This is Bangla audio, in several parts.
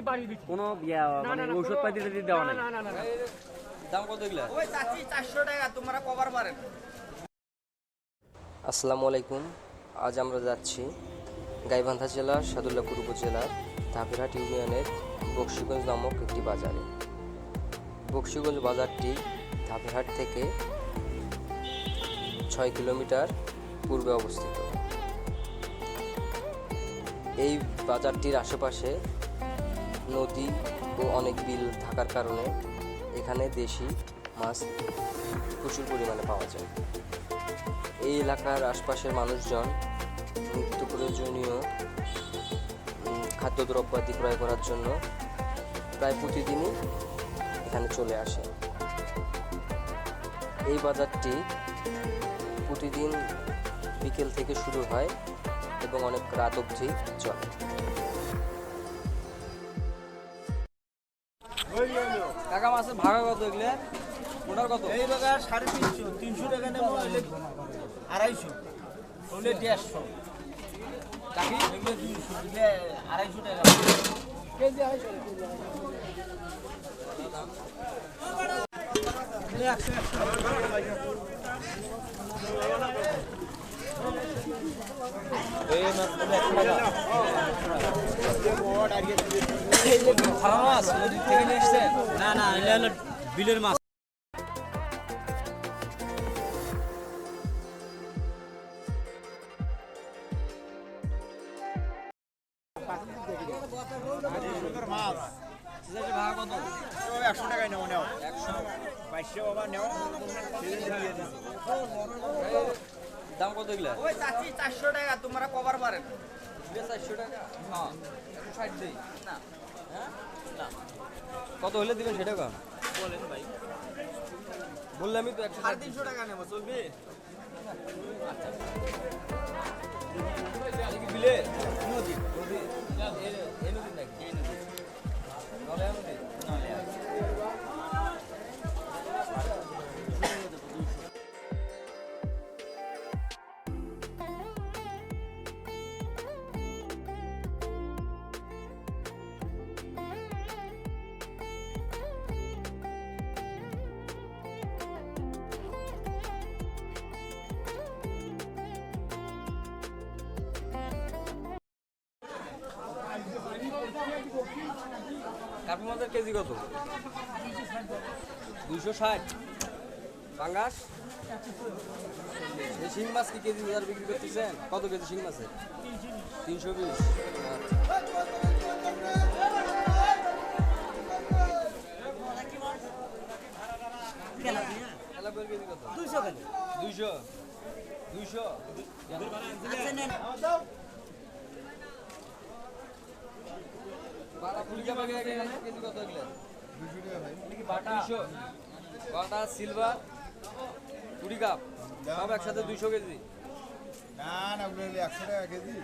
কোনো মানে না, না, ঔষধ পাতি টাতি দেওয়া নাই? না, না, না, না। দাম কত এগুলা? ওই চাচি চারশো টাকা তোমরা কভার পারেন আসসালামু আলাইকুম। আজ আমরা যাচ্ছি গাইবান্ধা জেলার সাদুল্লাপুর উপজেলার ধাপিরহাট ইউনিয়নের বক্সিগঞ্জ নামক একটি বাজারে। বক্সিগঞ্জ বাজারটি ধাপিরহাট থেকে ছয় কিলোমিটার পূর্বে অবস্থিত। এই বাজারটির আশেপাশে নদী ও অনেক বিল থাকার কারণে এখানে দেশি মাছ প্রচুর পরিমাণে পাওয়া যায়। এই এলাকার আশপাশের মানুষজন নিত্য প্রয়োজনীয় খাদ্যদ্রব্যাদি ক্রয় করার জন্য প্রায় প্রতিদিনই এখানে চলে আসে। এই বাজারটি প্রতিদিন বিকেল থেকে শুরু হয় এবং অনেক রাত অবধি চলে। টাকা মাছের ভাড়া কত এগুলা? ওটার কত? এই টাকা সাড়ে তিনশো তিনশো টাকা নেব আড়াইশো। হলে দেড়শো। কাকি এগুলো দুইশো দিলে আড়াইশো টাকা। ভাড়া মাছ নদীর থেকে বিলের মাছ একশো টাকায় নেব নেও একশো বাইশশো বাবা নেও দাম কত এগুলা ওই চাচি চারশো টাকা তোমরা কভার পারেন চারশো টাকা হ্যাঁ একশো ষাট দিই হ্যাঁ কত হলে দিবেন সেটা কম বলেন ভাই। বললে আমি তো একশো সাড়ে তিনশো টাকা নেব চলবে? বিলে কাপি মাছের কেজি কত? দুইশো ষাট। পাঙ্গাস? এই শিং মাছ কি কেজি বাজার বিক্রি করতেছেন? কত কেজি শিং মাছের? তিনশো বিশ। বাটা? সিলভার কুড়ি কাপ। সব একসাথে দুইশো কেজি। না না একশো টাকা কেজি।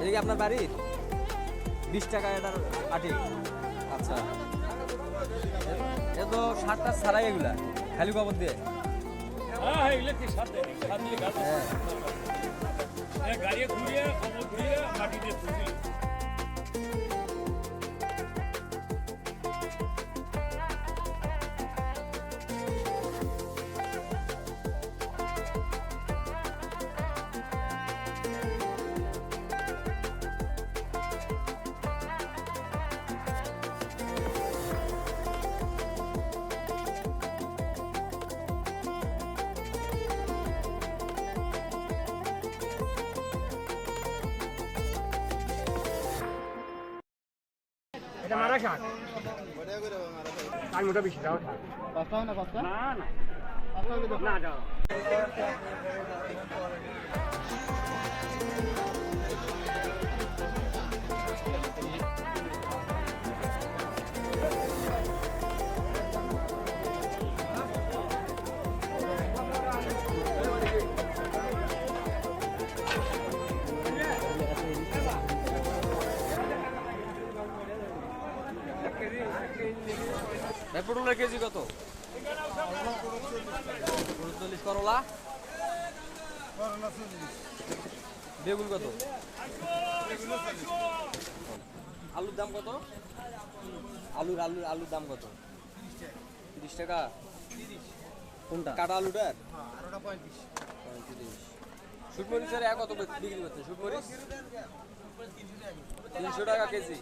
এদিকে আপনার বাড়ি? বিশ টাকা এটার আটি। আচ্ছা। এ তো সাতটা ছাড়াই এগুলা খালি কবর দিয়ে? হ্যাঁ, হ্যাঁ, হ্যাঁ। গাড়িয়ে ঘুরিয়ে, ঘুরিয়ে, মাটি দিয়ে এটা মারা শাক আর মোটা বেশি দাও পাঁচটা না পাঁচটা? না না। না যাও। পটলের কেজি কত? উনচল্লিশ করলা? বেগুন কত? আলুর দাম কত? আলুর আলুর আলুর দাম কত? তিরিশ টাকা? কোনটা? কাটা আলুটার পঁয়ত্রিশ। শুটমরিচের এক কত বিক্রি করছে? শুটমরিচ তিনশো টাকা কেজি।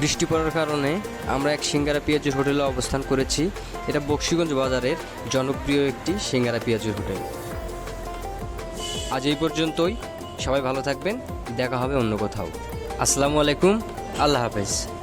বৃষ্টি পড়ার কারণে আমরা এক সিঙ্গারা পেঁয়াজুর হোটেলে অবস্থান করেছি। এটা বক্সিগঞ্জ বাজারের জনপ্রিয় একটি সিঙ্গারা পেঁয়াজুর হোটেল। আজ এই পর্যন্তই। সবাই ভালো থাকবেন। দেখা হবে অন্য কোথাও। আসসালামু আলাইকুম। আল্লাহ হাফেজ।